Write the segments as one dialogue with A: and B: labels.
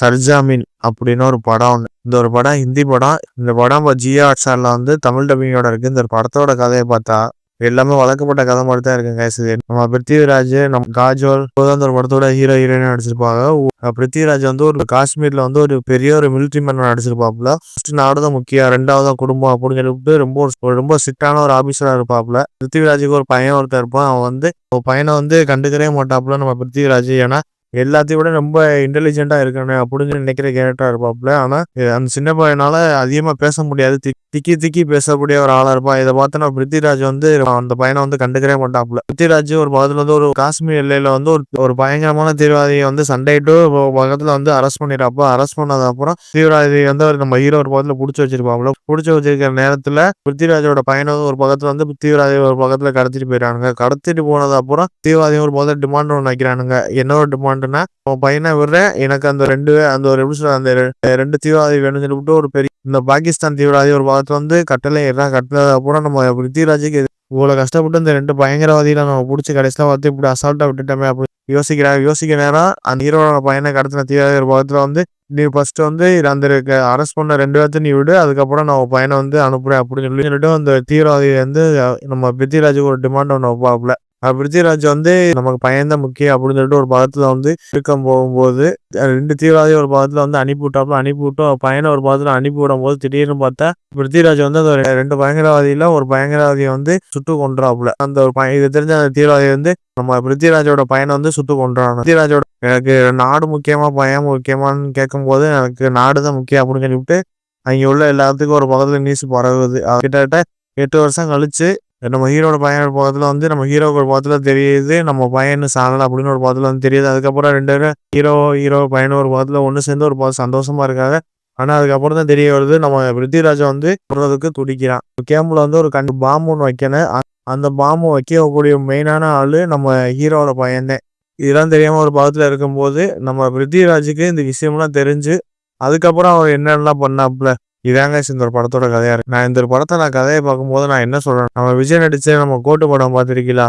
A: சர்ஜாமின் அப்படின்னு ஒரு படம் ஒன்று இந்த ஒரு படம் ஹிந்தி படம். இந்த படம் ஜியா ஜியோ ஹாட்ஸ்டாரில் வந்து தமிழ் டப்பிங்கோட இருக்கு. இந்த படத்தோட கதையை பார்த்தா எல்லாமே வழக்கப்பட்ட கதை மாதிரி தான் இருக்குங்க இது நம்ம பிருத்திவிராஜ் நம்ம காஜோல் அந்த ஒரு படத்தோட ஹீரோ ஹீரோயின் நடிச்சிருப்பாங்க. பிருத்திவிராஜ் வந்து ஒரு காஷ்மீர்ல வந்து ஒரு பெரிய ஒரு மிலிட்ரி மேன் நடிச்சிருப்பாப்புல. ஃபர்ஸ்ட் நாடு தான் முக்கியம். ரெண்டாவது குடும்பம் அப்படின்னு சொல்லிட்டு ரொம்ப ஒரு- ரொம்ப ஸ்ட்ரிக்டான ஒரு ஆபீசரா இருப்பாப்புல. பிருத்திவிராஜுக்கு ஒரு பையன் ஒருத்தர் இருப்பான். அவன் வந்து ஒரு பையனை வந்து கண்டுக்கிறே மாட்டாப்புல நம்ம பிருத்திவிராஜ். ஏன்னா எல்லாத்தையும் விட ரொம்ப இன்டெலிஜென்ட்டாக இருக்கணும் அப்படின்னு நினைக்கிற கேரக்டராக இருப்பாப்புல ஆனால் அந்த சின்ன பையனால் அதிகமாக பேச முடியாது. திக்கி திக்கி பேசக்கூடிய ஒரு ஆளா இருப்பான். இதை பார்த்து நம்ம பிருத்திராஜ் வந்து அந்த பையனை வந்து கண்டுக்கவே மாட்டாப்புல. பிருத்திராஜ் ஒரு பக்கத்துல வந்து ஒரு காஷ்மீர் எல்லையில வந்து ஒரு ஒரு பயங்கரமான தீவிரவாதியை வந்து சண்டையிட்டு பக்கத்துல வந்து அரெஸ்ட் பண்ணிடுறப்ப அரெஸ்ட் பண்ணது அப்புறம் தீவிரவாதி வந்து ஒரு நம்ம ஹீரோ ஒரு பக்கத்துல புடிச்சு வச்சிருப்பாப்புல. புடிச்சு வச்சிருக்கிற நேரத்துல பிருத்திராஜோட பையனை வந்து ஒரு பக்கத்துல வந்து தீவிரவாதி ஒரு பக்கத்துல கடத்திட்டு போயிடறானுங்க. கடத்திட்டு போனது அப்புறம் தீவிரவாதி ஒரு பக்கத்துல டிமாண்ட் ஒன்று வைக்கிறானுங்க. என்ன ஒரு டிமாண்ட்னா உன் பையனை விடுறேன் எனக்கு அந்த ரெண்டு அந்த ஒரு எப்படி சொல்ற அந்த ரெ- ரெண்டு தீவிரவாதி வேணும்னு சொல்லிட்டு ஒரு பெரிய இந்த பாகிஸ்தான் தீவிரவாதி ஒரு பார்த்து வந்து கட்டளை எல்லாம் கட்டலை கூட நம்ம பிருத்திராஜுக்கு இவ்வளோ கஷ்டப்பட்டு இந்த ரெண்டு பயங்கரவாதிகளை நம்ம பிடிச்சி கடைசியில் பார்த்து இப்படி அசால்ட்டாக விட்டுட்டோமே அப்படி யோசிக்கிறா யோசிக்க நேரம் அந்த ஹீரோட பையனை கடத்தின தீவிர பக்கத்தில் வந்து நீ ஃபஸ்ட்டு வந்து அந்த அரெஸ்ட் பண்ண ரெண்டு பேர்த்தையும் நீ விடு அதுக்கப்புறம் நான் பையனை வந்து அனுப்புறேன் அப்படின்னு சொல்லி சொல்லிட்டு அந்த தீவிரவாதி வந்து நம்ம பிருத்திராஜுக்கு ஒரு டிமாண்ட் ஒன்று வைப்பாப்புல பிருத்திவிராஜ் வந்து நமக்கு பையன்தான் முக்கியம் அப்படின்னு சொல்லிட்டு ஒரு பதத்துல வந்து இருக்கம் போகும்போது ரெண்டு தீவிரவாதி ஒரு பதத்துல வந்து அனுப்பி விட்டாப்புல அனுப்பி விட்டு பையனை ஒரு பதத்துல அனுப்பி விடும் போது திடீர்னு பார்த்தா பிருத்திவிராஜ் வந்து அந்த ரெண்டு பயங்கரவாதியில ஒரு பயங்கரவாதியை வந்து சுட்டு கொன்றாப்புல. அந்த ஒரு பையன் இது தெரிஞ்ச அந்த தீவிரவாதி வந்து நம்ம பிருத்திவிராஜோட பையனை வந்து சுட்டு கொன்றான். பிருத்திவிராஜோட எனக்கு நாடு முக்கியமா பையன் முக்கியமான்னு கேட்கும்போது எனக்கு நாடு தான் முக்கியம் அப்படின்னு சொல்லிவிட்டு அங்க உள்ள எல்லாத்துக்கும் ஒரு பக்கத்தில் நியூஸ் பரவுது. கிட்டத்தட்ட எட்டு வருஷம் கழிச்சு நம்ம ஹீரோட பையன் பக்கத்தில் வந்து நம்ம ஹீரோக்கு ஒரு பக்கத்தில் தெரியுது நம்ம பையன் சாணல் அப்படின்னு ஒரு பக்கத்தில் வந்து தெரியுது. அதுக்கப்புறம் ரெண்டு பேரும் ஹீரோ ஹீரோ பையனும் ஒரு பக்கத்தில் ஒன்று சேர்ந்து ஒரு பார்த்து சந்தோஷமா இருக்காங்க. ஆனால் அதுக்கப்புறம் தான் தெரிய வருது நம்ம பிருத்திவிராஜை வந்து சொல்றதுக்கு துடிக்கிறான். கேம்பில் வந்து ஒரு கண்டு பாம்பு ஒன்று வைக்கணும் அந்த பாம்பு வைக்கக்கூடிய மெயினான ஆள் நம்ம ஹீரோவோட பையன்தான். இதெல்லாம் தெரியாமல் ஒரு பக்கத்துல இருக்கும்போது நம்ம பிருத்திராஜுக்கு இந்த விஷயம்லாம் தெரிஞ்சு அதுக்கப்புறம் அவர் என்னென்னலாம் பண்ணாப்புல? இதாங்க இந்த ஒரு படத்தோட கதையா இருக்கு. நான் இந்த ஒரு படத்தை நான் கதையை பார்க்கும்போது நான் என்ன சொல்றேன்? நம்ம விஜய் நடிச்ச நம்ம கோட்டு படம் பார்த்துருக்கீங்களா?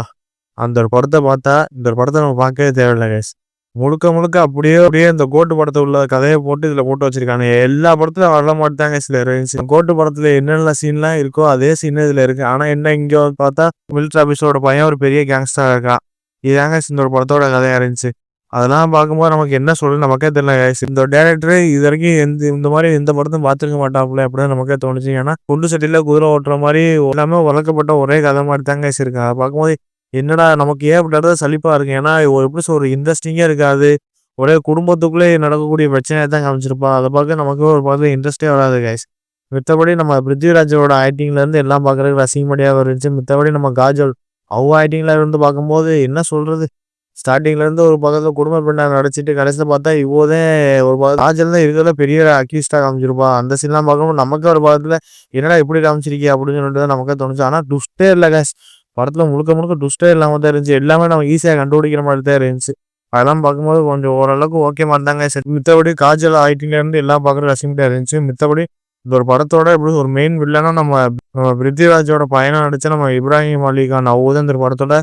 A: அந்த ஒரு படத்தை பார்த்தா இந்த ஒரு படத்தை நம்ம பார்க்கவே தேவையில்லை கேஸ் முழுக்க முழுக்க அப்படியே அப்படியே இந்த கோட்டு படத்தை உள்ள கதையை போட்டு இதுல போட்டு வச்சிருக்காங்க எல்லா படத்துலயும் வரல மாட்டாங்க சில இருந்துச்சு கோட்டு படத்துல என்னென்ன சீன்லாம் இருக்கோ அதே சீன் இதுல இருக்கு. ஆனா என்ன இங்க பார்த்தா மிலிட்ரி ஆபீஸோட பையன் ஒரு பெரிய கேங்ஸ்டரா இருக்கான். இதாங்க இந்த ஒரு படத்தோட கதையா இருந்துச்சு. அதெல்லாம் பார்க்கும்போது நமக்கு என்ன சொல்ல நமக்கே தெரியல guys. இந்த டேரக்டர் இது வரைக்கும் எந்த இந்த மாதிரி எந்த படத்தையும் பார்த்துருக்க மாட்டாப்புல அப்படின்னு நமக்கே தோணுச்சு. ஏன்னா குண்டு செட்டில குதிரை ஓட்டுற மாதிரி எல்லாமே வளர்க்கப்பட்ட ஒரே கதை மாதிரி தாங்க guys இருக்கு. அதை பார்க்கும்போது என்னடா நமக்கு ஏன் அப்படி சலிப்பாக சலிப்பா இருக்கு? ஏன்னா எப்படி சொல்ற இன்ட்ரெஸ்டிங்காக இருக்காது. ஒரே குடும்பத்துக்குள்ளே நடக்கக்கூடிய பிரச்சனையை தான் காமிச்சிருப்பா. அதை பார்க்க நமக்கு ஒரு பார்த்து இன்ட்ரெஸ்டே வராது கைஸ் மித்தபடி நம்ம பிருத்திவிராஜோட ஆக்டிங்லேருந்து எல்லாம் பார்க்கறதுக்கு ரசிகமடியாக இருந்துச்சு மித்தபடி நம்ம காஜல் அவ ஆக்டிங்கில் இருந்து பார்க்கும்போது என்ன சொல்கிறது ஸ்டார்டிங்லேருந்து ஒரு பக்கத்தில் குடும்ப பெண்ணை நடிச்சிட்டு கடைசியில் பார்த்தா இவ்வளோதே ஒரு பக்கம் காஜல் தான் இருக்கிறதுல பெரிய அக்யூஸ்டாக காமிச்சிருப்பா. அந்த சீன்லாம் பார்க்கும்போது நமக்கு ஒரு பக்கத்தில் என்னடா இப்படி காமிச்சிருக்கே அப்படின்னு சொல்லிட்டு தான் நமக்கே தோணுச்சு. ஆனால் டுஸ்டே இல்லை guys. படத்தில் முழுக்க முழுக்க டுஸ்டே இல்லாமல் தான் இருந்துச்சு. எல்லாமே நம்ம ஈஸியாக கண்டுபிடிக்கிற மாதிரி தான் இருந்துச்சு. அதெல்லாம் பார்க்கும்போது கொஞ்சம் ஓரளவுக்கு ஓகே மாதிரி தாங்க சரி மித்தபடி காஜல் ஆக்டிங்ல இருந்து எல்லாம் பார்க்குற ரசிக்கிட்டே இருந்துச்சு. மித்தபடி இந்த ஒரு படத்தோட எப்படி ஒரு மெயின் வில்லனா நம்ம நம்ம பிருத்திவிராஜோட பயணம் நடிச்ச நம்ம இப்ராஹிம் அலி கான் அவ்வளோ இந்த படத்தோட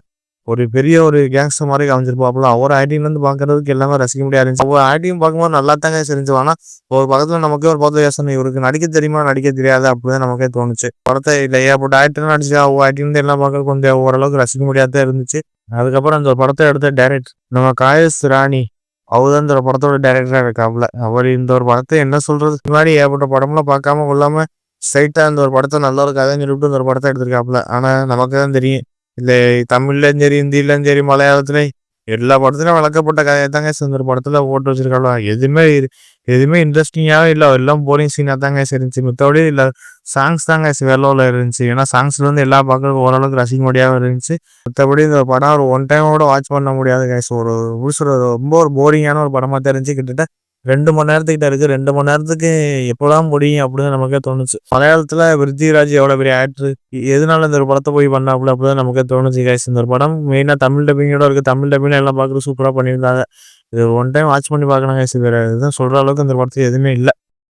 A: ஒரு பெரிய ஒரு கேங்ஸ்டர் மாதிரி காமிச்சிருப்பாப்புல. அவர் ஆக்டிங்ல இருந்து பார்க்கறதுக்கு எல்லாமே ரசிக்க முடியாது. இருந்துச்சு ஒவ்வொரு ஆக்டிங் பார்க்கும்போது நல்லா தாங்க தெரிஞ்சு ஆனா ஒரு பக்கத்துல நமக்கே ஒரு பக்கத்துல யோசனை இவருக்கு நடிக்க தெரியுமா நடிக்க தெரியாது அப்படிதான் நமக்கே தோணுச்சு. படத்தை இல்லை ஏற்பட்ட ஆக்டர் நடிச்சு ஒவ்வொரு ஆக்டிங் எல்லாம் பார்க்க கொஞ்சம் ஓரளவுக்கு ரசிக்க முடியாத இருந்துச்சு. அதுக்கப்புறம் அந்த படத்தை எடுத்த டைரக்டர் நம்ம காயஸ் ராணி அவர் தான் இந்த படத்தோட டைரக்டரா இருக்காப்புல. அவர் இந்த ஒரு படத்தை என்ன சொல்றது? முன்னாடி ஏற்பட்ட படம்லாம் பார்க்காம கொள்ளாம ஸ்ட்ரைட்டா இந்த ஒரு படத்தை நல்ல ஒரு கதைன்னு சொல்லிட்டு இந்த ஒரு படத்தை எடுத்திருக்காப்புல. ஆனா நமக்கு தான் தெரியும். இல்லை தமிழ்லையும் சரி ஹிந்திலையும் சரி மலையாளத்துலையும் எல்லா படத்துலையும் வளர்க்கப்பட்ட கதையை தாங்க இந்த படத்தில் படத்துல போட்டு வச்சிருக்காங்க எதுவுமே எதுவுமே இன்ட்ரெஸ்டிங்காகவே இல்லை எல்லாம் போரிங் சீனாக தாங்க இருந்துச்சு மித்தபடி இல்லை சாங்ஸ் தாங்க வெள்ளோல இருந்துச்சு ஏன்னா சாங்ஸ்ல இருந்து எல்லா பார்க்கறதுக்கு ஓரளவுக்கு ரசிக்க முடியாம இருந்துச்சு மற்றபடி இந்த படம் ஒரு ஒன் டைமோட வாட்ச் பண்ண முடியாது கைஸ் ஒரு எப்படி சொல்றது, ரொம்ப ஒரு போரிங்கான ஒரு படமாக தான் இருந்துச்சு கிட்டத்தட்ட ரெண்டு மணி நேரத்துக்கிட்ட இருக்கு. ரெண்டு மணி நேரத்துக்கு எப்போதான் முடியும் அப்படின்னு நமக்கே தோணுச்சு. மலையாளத்துல பிருத்திவிராஜ் எவ்வளவு பெரிய ஆக்டர் எதனால இந்த ஒரு படத்தை போய் பண்ணாப்புல அப்படின்னு நமக்கே தோணுச்சு கைஸ் இந்த ஒரு படம் மெயினா தமிழ் டப்பிங்கோட இருக்கு. தமிழ் டப்பிங் எல்லாம் பார்க்குறது சூப்பரா பண்ணியிருந்தாங்க. இது ஒன் டைம் வாட்ச் பண்ணி பார்க்கணும் கைஸ் வேற எதுவும் சொல்ற அளவுக்கு இந்த படத்துக்கு எதுவுமே இல்லை.